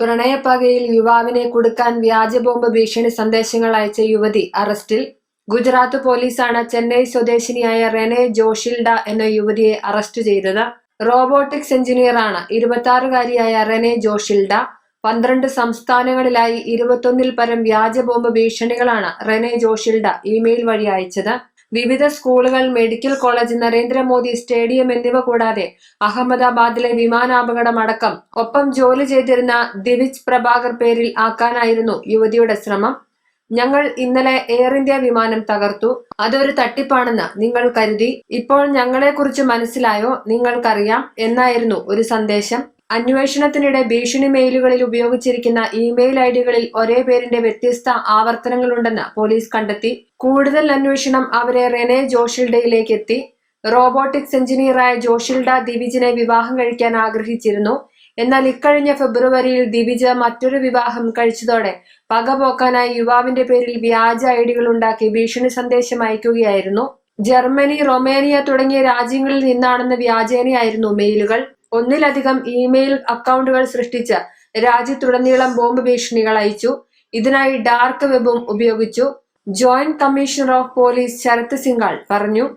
പ്രണയപ്പകയിൽ യുവാവിനെ കൊടുക്കാൻ വ്യാജ ബോംബ് ഭീഷണി സന്ദേശങ്ങൾ അയച്ച യുവതി അറസ്റ്റിൽ. ഗുജറാത്ത് പോലീസാണ് ചെന്നൈ സ്വദേശിനിയായ റെനെ ജോഷിൽഡ എന്ന യുവതിയെ അറസ്റ്റ് ചെയ്തത്. റോബോട്ടിക്സ് എഞ്ചിനീയറാണ് ഇരുപത്തിയാറുകാരിയായ റെനെ ജോഷിൽഡ. പന്ത്രണ്ട് സംസ്ഥാനങ്ങളിലായി ഇരുപത്തൊന്നിൽ പരം വ്യാജ ബോംബ് ഭീഷണികളാണ് റെനെ ജോഷിൽഡ ഇമെയിൽ വഴി അയച്ചത്. വിവിധ സ്കൂളുകൾ മെഡിക്കൽ കോളേജ് നരേന്ദ്രമോദി സ്റ്റേഡിയം എന്നിവ കൂടാതെ അഹമ്മദാബാദിലെ വിമാനാപകടം അടക്കം. ഒപ്പം ജോലി ചെയ്തിരുന്ന ദിവിജ് പ്രഭാകർ പേരിൽ ആക്കാനായിരുന്നു യുവതിയുടെ ശ്രമം. ഞങ്ങൾ ഇന്നലെ എയർ ഇന്ത്യ വിമാനം തകർത്തു. അതൊരു തട്ടിപ്പാണെന്ന് നിങ്ങൾ കരുതി. ഇപ്പോൾ ഞങ്ങളെക്കുറിച്ച് മനസ്സിലായോ? നിങ്ങൾക്കറിയാം എന്നായിരുന്നു ഒരു സന്ദേശം. അന്വേഷണത്തിനിടെ ഭീഷണി മെയിലുകളിൽ ഉപയോഗിച്ചിരിക്കുന്ന ഇമെയിൽ ഐഡികളിൽ ഒരേ പേരിന്റെ വ്യത്യസ്ത ആവർത്തനങ്ങളുണ്ടെന്ന് പോലീസ് കണ്ടെത്തി. കൂടുതൽ അന്വേഷണം അവരെ റെനെ ജോഷിൽഡയിലേക്ക് എത്തി റോബോട്ടിക്സ് എഞ്ചിനീയറായ ജോഷിൽഡ ദിവിജിനെ വിവാഹം കഴിക്കാൻ ആഗ്രഹിച്ചിരുന്നു. എന്നാൽ ഇക്കഴിഞ്ഞ ഫെബ്രുവരിയിൽ ദിവിജ മറ്റൊരു വിവാഹം കഴിച്ചതോടെ പകപോക്കാനായി യുവാവിന്റെ പേരിൽ വ്യാജ ഐഡികൾ ഉണ്ടാക്കി ഭീഷണി സന്ദേശം അയക്കുകയായിരുന്നു. ജർമ്മനി റൊമേനിയ തുടങ്ങിയ രാജ്യങ്ങളിൽ നിന്നാണെന്ന വ്യാജേനയായിരുന്നു മെയിലുകൾ. ഒന്നിലധികം ഇമെയിൽ അക്കൗണ്ടുകൾ സൃഷ്ടിച്ച് രാജ്യത്തുടനീളം ബോംബ് ഭീഷണികൾ അയച്ചു. ഇതിനായി ഡാർക്ക് വെബും ഉപയോഗിച്ചു. Joint commissioner of police Sharath Singhal പറഞ്ഞു.